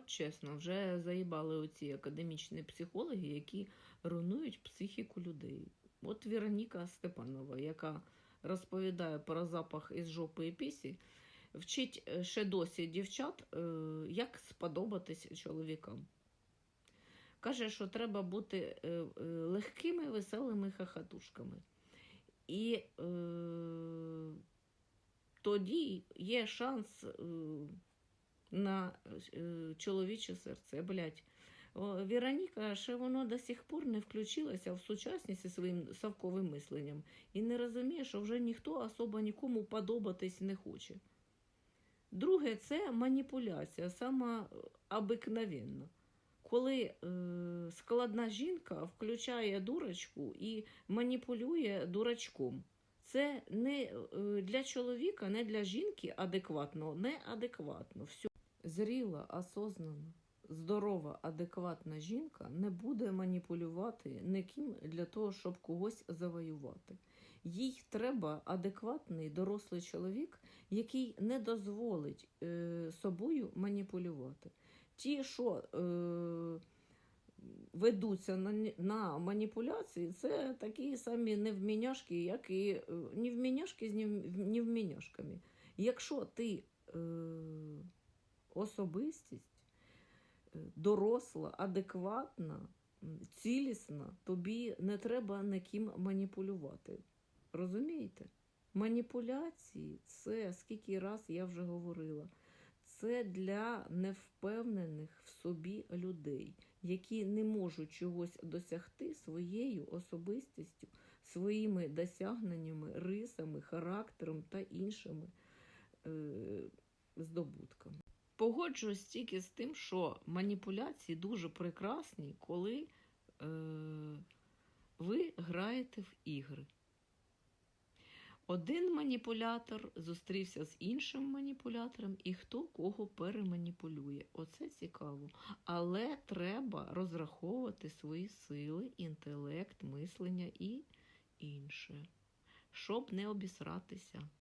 от чесно, вже заїбали оці академічні психологи, які руйнують психіку людей. От Вероніка Степанова, яка розповідає про запах із жопи і пісі, вчить е, ще досі дівчат, е, як сподобатись чоловікам. Каже, що треба бути е, легкими, веселими хахатушками. І е, тоді є шанс е, на е, чоловіче серце. Блять. Вероніка ще воно до сих пор не включилася в сучасність зі своїм совковим мисленням і не розуміє, що вже ніхто особо нікому подобатись не хоче. Друге, це маніпуляція, сама обикновенна. Коли е, складна жінка включає дурочку і маніпулює дурачком. Це не е, для чоловіка, не для жінки адекватно, неадекватно. Все. Зріла, осознана, здорова, адекватна жінка не буде маніпулювати ніким для того, щоб когось завоювати. Їй треба адекватний дорослий чоловік, який не дозволить е, собою маніпулювати. Ті, що е, ведуться на, на маніпуляції, це такі самі невміняшки, як і е, невміняшки з невміняшками. Якщо ти е, особистість е, доросла, адекватна, цілісна, тобі не треба ніким маніпулювати. Розумієте? Маніпуляції це, скільки раз я вже говорила, це для невпевнених в собі людей, які не можуть чогось досягти своєю особистістю, своїми досягненнями, рисами, характером та іншими е, здобутками. Погоджуюсь тільки з тим, що маніпуляції дуже прекрасні, коли е, ви граєте в ігри. Один маніпулятор зустрівся з іншим маніпулятором, і хто кого переманіпулює. Оце цікаво. Але треба розраховувати свої сили, інтелект, мислення і інше, щоб не обісратися.